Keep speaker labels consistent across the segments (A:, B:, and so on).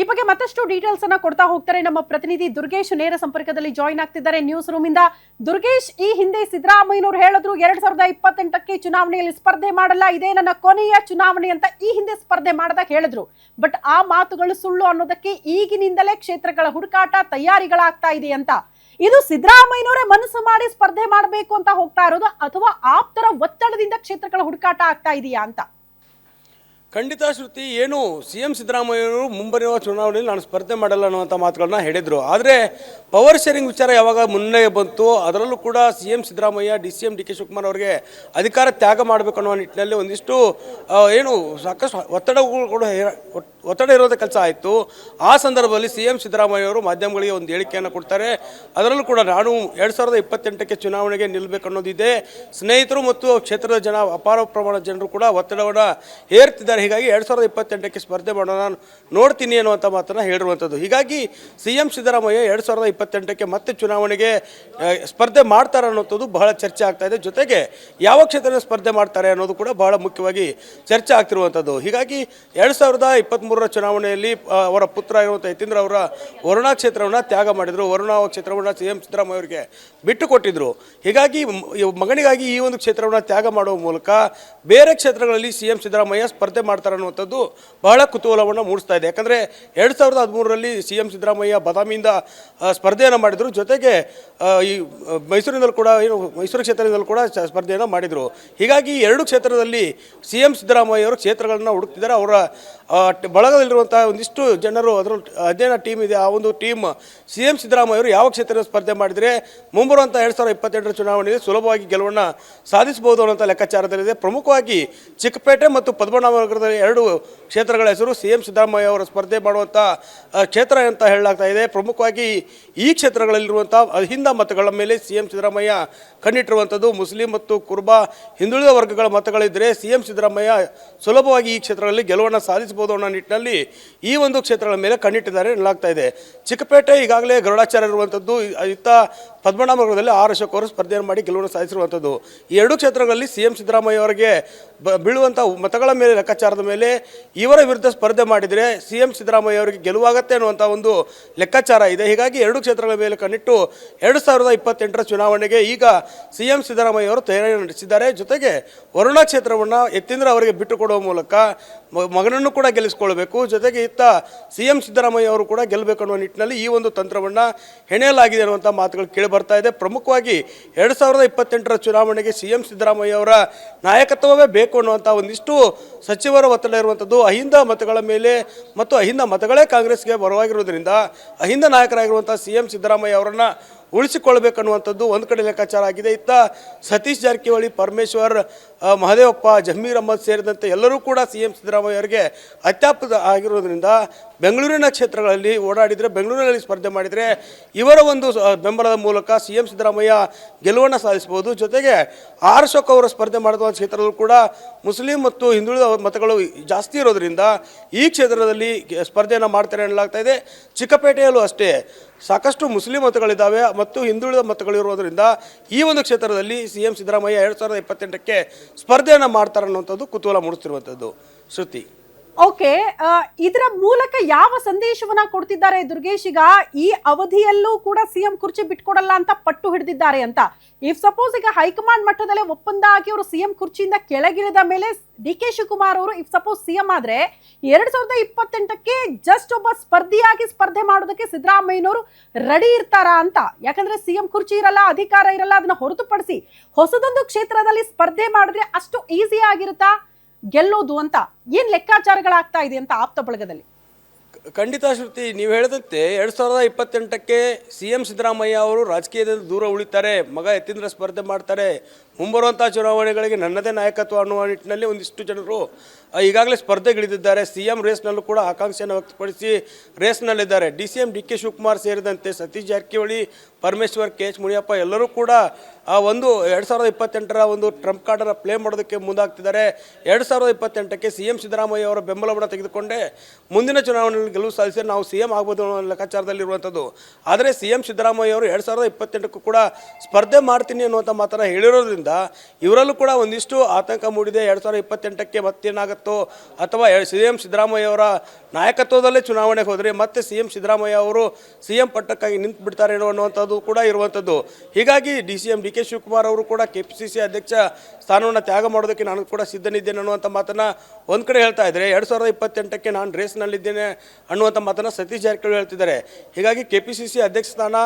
A: ಈ ಬಗ್ಗೆ ಮತ್ತಷ್ಟು ಡೀಟೇಲ್ಸ್ ಅನ್ನ ಕೊಡ್ತಾ ಹೋಗ್ತಾರೆ ನಮ್ಮ ಪ್ರತಿನಿಧಿ ದುರ್ಗೇಶ್ ನೇರ ಸಂಪರ್ಕದಲ್ಲಿ ಜಾಯಿನ್ ಆಗ್ತಿದ್ದಾರೆ ನ್ಯೂಸ್ ರೂಮ್ ಇಂದ. ದುರ್ಗೇಶ್, ಈ ಹಿಂದೆ ಸಿದ್ದರಾಮಯ್ಯನವರು ಹೇಳಿದ್ರು ಎರಡ್ ಸಾವಿರದ ಇಪ್ಪತ್ತೆಂಟಕ್ಕೆ ಚುನಾವಣೆಯಲ್ಲಿ ಸ್ಪರ್ಧೆ ಮಾಡಲ್ಲ, ಇದೇ ನನ್ನ ಕೊನೆಯ ಚುನಾವಣೆ ಅಂತ ಈ ಹಿಂದೆ ಸ್ಪರ್ಧೆ ಮಾಡದಾಗ ಹೇಳಿದ್ರು. ಬಟ್ ಆ ಮಾತುಗಳು ಸುಳ್ಳು ಅನ್ನೋದಕ್ಕೆ ಈಗಿನಿಂದಲೇ ಕ್ಷೇತ್ರಗಳ ಹುಡುಕಾಟ ತಯಾರಿಗಳಾಗ್ತಾ ಇದೆ ಅಂತ. ಇದು ಸಿದ್ದರಾಮಯ್ಯನವರೇ ಮನಸ್ಸು ಮಾಡಿ ಸ್ಪರ್ಧೆ ಮಾಡಬೇಕು ಅಂತ ಹೋಗ್ತಾ ಇರೋದು ಅಥವಾ ಆಪ್ತರ ಒತ್ತಡದಿಂದ ಕ್ಷೇತ್ರಗಳ ಹುಡುಕಾಟ ಆಗ್ತಾ ಇದೆಯಾ ಅಂತ?
B: ಖಂಡಿತ ಶ್ರುತಿ, ಏನು ಸಿ ಎಂ ಸಿದ್ದರಾಮಯ್ಯವರು ಮುಂಬರುವ ಚುನಾವಣೆಯಲ್ಲಿ ನಾನು ಸ್ಪರ್ಧೆ ಮಾಡಲ್ಲ ಅನ್ನುವಂಥ ಮಾತುಗಳನ್ನ ಹೇಳಿದರು. ಆದರೆ ಪವರ್ ಶೇರಿಂಗ್ ವಿಚಾರ ಯಾವಾಗ ಮುನ್ನೆ ಬಂತು, ಅದರಲ್ಲೂ ಕೂಡ C M Siddaramaiah, D C M D K Shivakumar ಅವರಿಗೆ ಅಧಿಕಾರ ತ್ಯಾಗ ಮಾಡಬೇಕು ಅನ್ನೋ ನಿಟ್ಟಿನಲ್ಲಿ ಒಂದಿಷ್ಟು ಏನು ಸಾಕಷ್ಟು ಒತ್ತಡಗಳು ಕೂಡ ಒತ್ತಡ ಇರೋದ ಕೆಲಸ ಆಯಿತು. ಆ ಸಂದರ್ಭದಲ್ಲಿ ಸಿ ಎಂ ಸಿದ್ದರಾಮಯ್ಯ ಅವರು ಮಾಧ್ಯಮಗಳಿಗೆ ಒಂದು ಹೇಳಿಕೆಯನ್ನು ಕೊಡ್ತಾರೆ. ಅದರಲ್ಲೂ ಕೂಡ ನಾನು ಎರಡು ಸಾವಿರದ ಇಪ್ಪತ್ತೆಂಟಕ್ಕೆ ಚುನಾವಣೆಗೆ ನಿಲ್ಲಬೇಕು ಅನ್ನೋದಿದೆ. ಸ್ನೇಹಿತರು ಮತ್ತು ಕ್ಷೇತ್ರದ ಜನ ಅಪಾರ ಪ್ರಮಾಣದ ಜನರು ಕೂಡ ಒತ್ತಡವನ್ನು ಹೇರ್ತಿದ್ದಾರೆ. ಹೀಗಾಗಿ ಎರಡು ಸಾವಿರದ ಇಪ್ಪತ್ತೆಂಟಕ್ಕೆ ಸ್ಪರ್ಧೆ ಮಾಡೋಣ, ನಾನು ನೋಡ್ತೀನಿ ಅನ್ನುವಂಥ ಮಾತನ್ನು ಹೇಳಿರುವಂಥದ್ದು ಹೀಗಾಗಿ ಸಿ ಎಂ ಸಿದ್ದರಾಮಯ್ಯ ಎರಡು ಸಾವಿರದ ಇಪ್ಪತ್ತೆಂಟಕ್ಕೆ ಮತ್ತೆ ಚುನಾವಣೆಗೆ ಸ್ಪರ್ಧೆ ಮಾಡ್ತಾರೆ ಅನ್ನೋಂಥದ್ದು ಬಹಳ ಚರ್ಚೆ ಆಗ್ತಾ ಇದೆ. ಜೊತೆಗೆ ಯಾವ ಕ್ಷೇತ್ರದ ಸ್ಪರ್ಧೆ ಮಾಡ್ತಾರೆ ಅನ್ನೋದು ಕೂಡ ಬಹಳ ಮುಖ್ಯವಾಗಿ ಚರ್ಚೆ ಆಗ್ತಿರುವಂಥದ್ದು ಹೀಗಾಗಿ ಎರಡು ಸಾವಿರದ ಇಪ್ಪತ್ತ್ಮೂರರ ಚುನಾವಣೆಯಲ್ಲಿ ಅವರ ಪುತ್ರ ಇರುವಂಥ ಯತೀಂದ್ರ ಅವರ ವರುಣಾ ಕ್ಷೇತ್ರವನ್ನು ತ್ಯಾಗ ಮಾಡಿದರು. ವರುಣಾ ಕ್ಷೇತ್ರವನ್ನು ಸಿ ಎಂ ಸಿದ್ದರಾಮಯ್ಯ ಅವರಿಗೆ ಬಿಟ್ಟು ಕೊಟ್ಟಿದ್ರು. ಹೀಗಾಗಿ ಮಗನಿಗಾಗಿ ಈ ಒಂದು ಕ್ಷೇತ್ರವನ್ನು ತ್ಯಾಗ ಮಾಡುವ ಮೂಲಕ ಬೇರೆ ಕ್ಷೇತ್ರಗಳಲ್ಲಿ ಸಿ ಎಂ ಸಿದ್ದರಾಮಯ್ಯ ಸ್ಪರ್ಧೆ ಮಾಡ್ತಾರೆ ಅನ್ನುವಂಥದ್ದು ಬಹಳ ಕುತೂಹಲವನ್ನು ಮೂಡಿಸ್ತಾ ಇದೆ. ಯಾಕಂದರೆ ಎರಡು ಸಾವಿರದ ಹದಿಮೂರರಲ್ಲಿ ಸಿ ಎಂ ಸಿದ್ದರಾಮಯ್ಯ ಬದಾಮಿಯಿಂದ ಸ್ಪರ್ಧೆಯನ್ನು ಮಾಡಿದರು. ಜೊತೆಗೆ ಈ ಮೈಸೂರಿನಲ್ಲೂ ಕೂಡ ಏನು, ಮೈಸೂರು ಕ್ಷೇತ್ರದಿಂದಲೂ ಕೂಡ ಸ್ಪರ್ಧೆಯನ್ನು ಮಾಡಿದರು. ಹೀಗಾಗಿ ಎರಡು ಕ್ಷೇತ್ರದಲ್ಲಿ ಸಿ ಎಂ ಸಿದ್ದರಾಮಯ್ಯ ಅವರು ಕ್ಷೇತ್ರಗಳನ್ನು ಹುಡುಕ್ತಿದ್ದಾರೆ. ಅವರ ಬಳಗದಲ್ಲಿರುವಂಥ ಒಂದಿಷ್ಟು ಜನರು ಅದರ ಅಧ್ಯಯನ ಟೀಮ್ ಇದೆ. ಆ ಒಂದು ಟೀಮ್ ಸಿ ಎಂ ಸಿದ್ದರಾಮಯ್ಯ ಅವರು ಯಾವ ಕ್ಷೇತ್ರದಲ್ಲಿ ಸ್ಪರ್ಧೆ ಮಾಡಿದರೆ ಮುಂಬರುವಂಥ ಎರಡು ಸಾವಿರದ ಇಪ್ಪತ್ತೆಂಟರ ಚುನಾವಣೆಯಲ್ಲಿ ಸುಲಭವಾಗಿ ಗೆಲುವನ್ನು ಸಾಧಿಸಬಹುದು ಅನ್ನೋಂಥ ಲೆಕ್ಕಾಚಾರದಲ್ಲಿದೆ. ಪ್ರಮುಖವಾಗಿ ಚಿಕ್ಕಪೇಟೆ ಮತ್ತು ಪದ್ಮನಾಭನಗರದ ಎರಡು ಕ್ಷೇತ್ರಗಳ ಹೆಸರು ಸಿ ಎಂ ಸಿದ್ದರಾಮಯ್ಯ ಅವರ ಸ್ಪರ್ಧೆ ಮಾಡುವಂಥ ಕ್ಷೇತ್ರ ಅಂತ ಹೇಳಲಾಗ್ತಾ ಇದೆ. ಪ್ರಮುಖವಾಗಿ ಈ ಕ್ಷೇತ್ರಗಳಲ್ಲಿರುವಂಥ ಅಹಿಂದ ಮತಗಳ ಮೇಲೆ ಸಿ ಎಂ ಸಿದ್ದರಾಮಯ್ಯ ಕಣ್ಣಿಟ್ಟಿರುವಂಥದ್ದು ಮುಸ್ಲಿಂ ಮತ್ತು ಕುರುಬ ಹಿಂದುಳಿದ ವರ್ಗಗಳ ಮತಗಳಿದ್ದರೆ ಸಿ ಎಂ ಸಿದ್ದರಾಮಯ್ಯ ಸುಲಭವಾಗಿ ಈ ಕ್ಷೇತ್ರಗಳಲ್ಲಿ ಗೆಲುವನ್ನು ಸಾಧಿಸಬಹುದು ಅನ್ನೋ ನಿಟ್ಟಿನಲ್ಲಿ ಈ ಒಂದು ಕ್ಷೇತ್ರಗಳ ಮೇಲೆ ಕಣ್ಣಿಟ್ಟಿದ್ದಾರೆ ಎನ್ನಲಾಗ್ತಾ ಇದೆ. ಚಿಕ್ಕಪೇಟೆ ಈಗಾಗಲೇ ಗರುಡಾಚಾರ್ಯ ಇರುವಂಥದ್ದು ಇತ್ತ ಪದ್ಮನಾಭನಗರದಲ್ಲಿ ಆರು ವರ್ಷಕ್ಕೋರು ಸ್ಪರ್ಧೆಯನ್ನು ಮಾಡಿ ಗೆಲುವನ್ನು ಸಾಧಿಸಿರುವಂಥದ್ದು. ಎರಡು ಕ್ಷೇತ್ರಗಳಲ್ಲಿ ಸಿ ಎಂ ಸಿದ್ದರಾಮಯ್ಯ ಅವರಿಗೆ ಬ- ಬೀಳುವಂಥ ಮತಗಳ ಮೇಲೆ ಲೆಕ್ಕಾಚಾರದ ಮೇಲೆ ಇವರ ವಿರುದ್ಧ ಸ್ಪರ್ಧೆ ಮಾಡಿದರೆ ಸಿ ಎಂ ಸಿದ್ದರಾಮಯ್ಯ ಅವರಿಗೆ ಗೆಲುವಾಗತ್ತೆ ಅನ್ನುವಂಥ ಒಂದು ಲೆಕ್ಕಾಚಾರ ಇದೆ. ಹೀಗಾಗಿ ಎರಡು ಕ್ಷೇತ್ರಗಳ ಮೇಲೆ ಕಣ್ಣಿಟ್ಟು ಎರಡು ಸಾವಿರದ ಇಪ್ಪತ್ತೆಂಟರ ಚುನಾವಣೆಗೆ ಈಗ ಸಿ ಎಂ ಸಿದ್ದರಾಮಯ್ಯ ಅವರು ತಯಾರಿ ನಡೆಸಿದ್ದಾರೆ. ಜೊತೆಗೆ ವರುಣಾ ಕ್ಷೇತ್ರವನ್ನು ಯತೀಂದ್ರ ಅವರಿಗೆ ಬಿಟ್ಟುಕೊಡುವ ಮೂಲಕ ಮಗನನ್ನು ಕೂಡ ಗೆಲ್ಲಿಸಿಕೊಳ್ಬೇಕು. ಜೊತೆಗೆ ಇತ್ತ ಸಿ ಎಂ ಸಿದ್ದರಾಮಯ್ಯ ಅವರು ಕೂಡ ಗೆಲ್ಲಬೇಕು ಅನ್ನುವ ನಿಟ್ಟಿನಲ್ಲಿ ಈ ಒಂದು ತಂತ್ರವನ್ನು ಹೆಣೆಯಲಾಗಿದೆ ಅನ್ನುವಂಥ ಮಾತುಗಳು ಕೇಳಿ ಬರ್ತಾ ಇದೆ. ಪ್ರಮುಖವಾಗಿ ಎರಡು ಸಾವಿರದ ಇಪ್ಪತ್ತೆಂಟರ ಚುನಾವಣೆಗೆ ಸಿ ಎಂ ಸಿದ್ದರಾಮಯ್ಯ ಅವರ ನಾಯಕತ್ವವೇ ಬೇಕು ಅನ್ನುವಂಥ ಒಂದಿಷ್ಟು ಸಚಿವರ ಒತ್ತಡ ಇರುವಂಥದ್ದು ಅಹಿಂದ ಮತಗಳ ಮೇಲೆ ಮತ್ತು ಅಹಿಂದ ಮತಗಳೇ ಕಾಂಗ್ರೆಸ್ಗೆ ಬರವಾಗಿರುವುದರಿಂದ ಅಹಿಂದ ನಾಯಕರಾಗಿರುವಂಥ ಸಿ ಎಂ ಸಿದ್ದರಾಮಯ್ಯ ಅವರನ್ನು ಉಳಿಸಿಕೊಳ್ಬೇಕನ್ನುವಂಥದ್ದು ಒಂದು ಕಡೆ ಲೆಕ್ಕಾಚಾರ ಆಗಿದೆ. ಇತ್ತ ಸತೀಶ್ ಜಾರಕಿಹೊಳಿ, ಪರಮೇಶ್ವರ್ ಮಹದೇವಪ್ಪ, ಜಮೀರ್ ಅಹಮದ್ ಸೇರಿದಂತೆ ಎಲ್ಲರೂ ಕೂಡ ಸಿ ಎಂ ಸಿದ್ದರಾಮಯ್ಯ ಅವರಿಗೆ ಅತ್ಯಾಪ್ತ ಆಗಿರೋದ್ರಿಂದ ಬೆಂಗಳೂರಿನ ಕ್ಷೇತ್ರಗಳಲ್ಲಿ ಓಡಾಡಿದರೆ ಬೆಂಗಳೂರಿನಲ್ಲಿ ಸ್ಪರ್ಧೆ ಮಾಡಿದರೆ ಇವರ ಒಂದು ಬೆಂಬಲದ ಮೂಲಕ ಸಿ ಎಂ ಸಿದ್ದರಾಮಯ್ಯ ಗೆಲುವನ್ನು ಸಾಧಿಸಬಹುದು. ಜೊತೆಗೆ ಆರ್ ಅಶೋಕ್ ಅವರು ಸ್ಪರ್ಧೆ ಮಾಡಿದ ಕ್ಷೇತ್ರದಲ್ಲೂ ಕೂಡ ಮುಸ್ಲಿಂ ಮತ್ತು ಹಿಂದುಳಿದ ಮತಗಳು ಜಾಸ್ತಿ ಇರೋದರಿಂದ ಈ ಕ್ಷೇತ್ರದಲ್ಲಿ ಸ್ಪರ್ಧೆಯನ್ನು ಮಾಡ್ತಾರೆ ಎನ್ನಲಾಗ್ತಾ ಇದೆ. ಚಿಕ್ಕಪೇಟೆಯಲ್ಲೂ ಅಷ್ಟೇ ಸಾಕಷ್ಟು ಮುಸ್ಲಿಂ ಮತಗಳಿದ್ದಾವೆ. ಮತ್ತು ಹಿಂದುಳಿದ ಮತಗಳಿರೋದರಿಂದ ಈ ಒಂದು ಕ್ಷೇತ್ರದಲ್ಲಿ ಸಿ ಎಂ ಸಿದ್ದರಾಮಯ್ಯ ಎರಡು ಸಾವಿರದ ಇಪ್ಪತ್ತೆಂಟಕ್ಕೆ ಸ್ಪರ್ಧೆಯನ್ನು ಮಾಡ್ತಾರೆ ಅನ್ನುವಂಥದ್ದು ಕುತೂಹಲ ಮೂಡಿಸ್ತಿರುವಂಥದ್ದು. ಶ್ರುತಿ.
A: ಓಕೆ ಇದರ ಮೂಲಕ ಯಾವ ಸಂದೇಶವನ್ನ ಕೊಡ್ತಿದ್ದಾರೆ ದುರ್ಗೇಶ್? ಈಗ ಈ ಅವಧಿಯಲ್ಲೂ ಕೂಡ ಸಿಎಂ ಕುರ್ಚಿ ಬಿಟ್ಕೊಡಲ್ಲ ಅಂತ ಪಟ್ಟು ಹಿಡಿದಿದ್ದಾರೆ ಅಂತ. ಇಫ್ ಸಪೋಸ್ ಈಗ ಹೈಕಮಾಂಡ್ ಮಟ್ಟದಲ್ಲೇ ಒಪ್ಪಂದ ಆಗಿ ಅವರು ಸಿಎಂ ಕುರ್ಚಿಯಿಂದ ಕೆಳಗಿಳಿದ ಮೇಲೆ ಡಿ ಕೆ ಶಿವಕುಮಾರ್ ಅವರು ಇಫ್ ಸಪೋಸ್ ಸಿಎಂ ಆದ್ರೆ, ಎರಡ್ ಸಾವಿರದ ಇಪ್ಪತ್ತೆಂಟಕ್ಕೆ ಜಸ್ಟ್ ಒಬ್ಬ ಸ್ಪರ್ಧಿಯಾಗಿ ಸ್ಪರ್ಧೆ ಮಾಡೋದಕ್ಕೆ ಸಿದ್ದರಾಮಯ್ಯನವರು ರೆಡಿ ಇರ್ತಾರಾ ಅಂತ. ಯಾಕಂದ್ರೆ ಸಿಎಂ ಕುರ್ಚಿ ಇರಲ್ಲ, ಅಧಿಕಾರ ಇರಲ್ಲ, ಅದನ್ನ ಹೊರತುಪಡಿಸಿ ಹೊಸದೊಂದು ಕ್ಷೇತ್ರದಲ್ಲಿ ಸ್ಪರ್ಧೆ ಮಾಡಿದ್ರೆ ಅಷ್ಟು ಈಸಿ ಆಗಿರುತ್ತಾ? ಗೆಲ್ಲೋದು ಅಂತ ಏನ್ ಲೆಕ್ಕಾಚಾರಗಳಾಗ್ತಾ ಇದೆ ಅಂತ ಆಪ್ತ ಬಳಗದಲ್ಲಿ?
B: ಖಂಡಿತ ಶ್ರುತಿ, ನೀವು ಹೇಳಿದಂತೆ ಎರಡು ಸಾವಿರದ ಇಪ್ಪತ್ತೆಂಟಕ್ಕೆ ಸಿ ಎಂ ಸಿದ್ದರಾಮಯ್ಯ ಅವರು ರಾಜಕೀಯದಿಂದ ದೂರ ಉಳಿತಾರೆ, ಮಗ ಎತ್ತಿಂದ್ರ ಸ್ಪರ್ಧೆ ಮಾಡ್ತಾರೆ ಮುಂಬರುವಂಥ ಚುನಾವಣೆಗಳಿಗೆ ನನ್ನದೇ ನಾಯಕತ್ವ ಅನ್ನುವ ನಿಟ್ಟಿನಲ್ಲಿ ಒಂದಿಷ್ಟು ಜನರು ಈಗಾಗಲೇ ಸ್ಪರ್ಧೆಗಿಳಿದಿದ್ದಾರೆ ಸಿ ಎಂ ರೇಸ್ನಲ್ಲೂ ಕೂಡ ಆಕಾಂಕ್ಷೆಯನ್ನು ವ್ಯಕ್ತಪಡಿಸಿ ರೇಸ್ನಲ್ಲಿದ್ದಾರೆ. D C M D K Shivakumar ಸೇರಿದಂತೆ ಸತೀಶ್ ಜಾರಕಿಹೊಳಿ, ಪರಮೇಶ್ವರ್, ಕೆ ಎಚ್ ಮುನಿಯಪ್ಪ ಎಲ್ಲರೂ ಕೂಡ, ಆ, ಒಂದು ಎರಡು ಸಾವಿರದ ಇಪ್ಪತ್ತೆಂಟರ ಒಂದು ಟ್ರಂಪ್ ಕಾರ್ಡನ್ನು ಪ್ಲೇ ಮಾಡೋದಕ್ಕೆ ಮುಂದಾಗ್ತಿದ್ದಾರೆ. ಎರಡು ಸಾವಿರದ ಇಪ್ಪತ್ತೆಂಟಕ್ಕೆ ಸಿ ಎಂ ಸಿದ್ದರಾಮಯ್ಯ ಅವರ ಬೆಂಬಲವನ್ನು ತೆಗೆದುಕೊಂಡೇ ಮುಂದಿನ ಚುನಾವಣೆಯಲ್ಲಿ ಗೆಲುವು ಸಾಧಿಸಿ ನಾವು ಸಿ ಎಂ ಆಗ್ಬೋದು ಅನ್ನೋ ಲೆಕ್ಕಾಚಾರದಲ್ಲಿರುವಂಥದ್ದು. ಆದರೆ ಸಿ ಎಂ ಸಿದ್ದರಾಮಯ್ಯ ಅವರು ಎರಡು ಸಾವಿರದ ಇಪ್ಪತ್ತೆಂಟಕ್ಕೂ ಕೂಡ ಸ್ಪರ್ಧೆ ಮಾಡ್ತೀನಿ ಅನ್ನುವಂಥ ಮಾತನ್ನು ಹೇಳಿರೋದ್ರಿಂದ ಇರೋದ್ರಿಂದ ಇವರಲ್ಲೂ ಕೂಡ ಒಂದಿಷ್ಟು ಆತಂಕ ಮೂಡಿದೆ. ಎರಡು ಸಾವಿರದ ಇಪ್ಪತ್ತೆಂಟಕ್ಕೆ ಮತ್ತೇನಾಗುತ್ತೋ ಅಥವಾ ಸಿ ಎಂ ಸಿದ್ದರಾಮಯ್ಯವರ ನಾಯಕತ್ವದಲ್ಲೇ ಚುನಾವಣೆಗೆ ಹೋದರೆ ಮತ್ತೆ ಸಿ ಎಂ ಸಿದ್ದರಾಮಯ್ಯ ಅವರು ಸಿ ಎಂ ಪಟ್ಟಕ್ಕಾಗಿ ನಿಂತು ಬಿಡ್ತಾರೇನೋ ಅನ್ನುವಂಥದ್ದು ಕೂಡ ಇರುವಂಥದ್ದು. ಹೀಗಾಗಿ D C M D K Shivakumar ಅವರು ಕೂಡ ಕೆ ಪಿ ಸಿ ಸಿ ಅಧ್ಯಕ್ಷ ಸ್ಥಾನವನ್ನು ತ್ಯಾಗ ಮಾಡೋದಕ್ಕೆ ನಾನು ಕೂಡ ಸಿದ್ಧನಿದ್ದೇನೆ ಅನ್ನುವಂಥ ಮಾತನ್ನು ಒಂದು ಕಡೆ ಹೇಳ್ತಾ ಇದ್ದಾರೆ ಎರಡು ಸಾವಿರದ ಇಪ್ಪತ್ತೆಂಟಕ್ಕೆ ನಾನು ರೇಸ್ನಲ್ಲಿದ್ದೇನೆ ಅನ್ನುವಂಥ ಮಾತನ್ನು ಸತೀಶ್ ಜಾರಕಿಹೊಳಿ ಹೇಳ್ತಿದ್ದಾರೆ. ಹೀಗಾಗಿ ಕೆ ಪಿ ಸಿ ಸಿ ಅಧ್ಯಕ್ಷ ಸ್ಥಾನ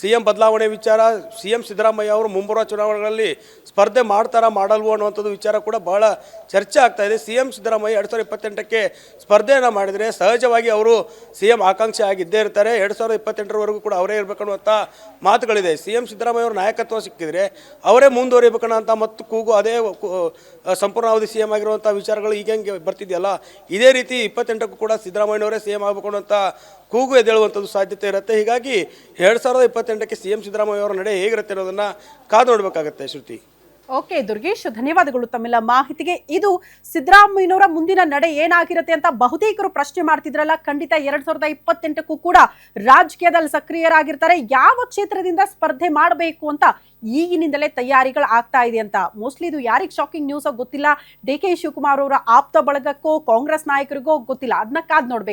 B: ಸಿ ಎಂ ಬದಲಾವಣೆ ವಿಚಾರ ಸಿ ಎಂ ಸಿದ್ದರಾಮಯ್ಯ ಅವರು ಮುಂಬರುವ ಚುನಾವಣೆಗಳಲ್ಲಿ ಸ್ಪರ್ಧೆ ಮಾಡ್ತಾರಾ, ಮಾಡಲ್ವೋ ಅನ್ನುವಂಥದ್ದು ವಿಚಾರ ಕೂಡ ಬಹಳ ಚರ್ಚೆ ಆಗ್ತಾ ಇದೆ. ಸಿ ಎಂ ಸಿದ್ದರಾಮಯ್ಯ ಎರಡು ಸಾವಿರದ ಇಪ್ಪತ್ತೆಂಟಕ್ಕೆ ಸ್ಪರ್ಧೆಯನ್ನು ಮಾಡಿದರೆ ಸಹಜವಾಗಿ ಅವರು ಸಿ ಎಂ ಆಕಾಂಕ್ಷೆ ಆಗಿದ್ದೇ ಇರ್ತಾರೆ. ಎರಡು ಸಾವಿರದ ಇಪ್ಪತ್ತೆಂಟರವರೆಗೂ ಕೂಡ ಅವರೇ ಇರಬೇಕನ್ನುವಂಥ ಮಾತುಗಳಿದೆ. ಸಿ ಎಂ ಸಿದ್ದರಾಮಯ್ಯ ಅವರ ನಾಯಕತ್ವ ಸಿಕ್ಕಿದರೆ ಅವರೇ ಮುಂದುವರಿಬೇಕನ್ನೋಂಥ ಮತ್ತು ಕೂಗು ಅದೇ ಸಂಪೂರ್ಣ ಅವಧಿ ಸಿ ಎಂ ಆಗಿರುವಂಥ ವಿಚಾರಗಳು ಈಗ ಹೆಂಗೆ ಬರ್ತಿದೆಯಲ್ಲ, ಇದೇ ರೀತಿ ಇಪ್ಪತ್ತೆಂಟಕ್ಕೂ ಕೂಡ ಸಿದ್ದರಾಮಯ್ಯನವರೇ ಸಿ ಎಂ ಆಗಬೇಕು ಅನ್ನೋಂಥ ಕೂಗು ಎದ್ದೇಳುವಂಥದ್ದು ಸಾಧ್ಯತೆ ಇರುತ್ತೆ. ಹೀಗಾಗಿ ಎರಡು ಸಾವಿರದ ಇಪ್ಪತ್ತೆಂಟಕ್ಕೆ ಸಿ ಎಂ ಸಿದ್ದರಾಮಯ್ಯ ಅವರ ನಡೆ ಹೇಗಿರುತ್ತೆ ಅನ್ನೋದನ್ನು ಕಾದು ನೋಡಬೇಕಾಗತ್ತೆ ಶ್ರುತಿ.
A: ಓಕೆ, ದುರ್ಗೇಶ್, ಧನ್ಯವಾದಗಳು ತಮ್ಮೆಲ್ಲ ಮಾಹಿತಿಗೆ. ಇದು ಸಿದ್ದರಾಮಯ್ಯನವರ ಮುಂದಿನ ನಡೆ ಏನಾಗಿರುತ್ತೆ ಅಂತ ಬಹುತೇಕರು ಪ್ರಶ್ನೆ ಮಾಡ್ತಿದ್ರಲ್ಲ. ಖಂಡಿತ ಎರಡ್ ಸಾವಿರದ ಇಪ್ಪತ್ತೆಂಟಕ್ಕೂ ಕೂಡ ರಾಜಕೀಯದಲ್ಲಿ ಸಕ್ರಿಯರಾಗಿರ್ತಾರೆ. ಯಾವ ಕ್ಷೇತ್ರದಿಂದ ಸ್ಪರ್ಧೆ ಮಾಡಬೇಕು ಅಂತ ಈಗಿನಿಂದಲೇ ತಯಾರಿಗಳು ಆಗ್ತಾ ಇದೆ ಅಂತ. ಮೋಸ್ಟ್ಲಿ ಇದು ಯಾರಿಗೆ ಶಾಕಿಂಗ್ ನ್ಯೂಸ್ ಗೊತ್ತಿಲ್ಲ. ಡಿ ಕೆ ಶಿವಕುಮಾರ್ ಅವರ ಆಪ್ತ ಬಳಗಕ್ಕೋ, ಕಾಂಗ್ರೆಸ್ ನಾಯಕರಿಗೋ ಗೊತ್ತಿಲ್ಲ. ಅದನ್ನ ಕಾದ್ ನೋಡ್ಬೇಕು.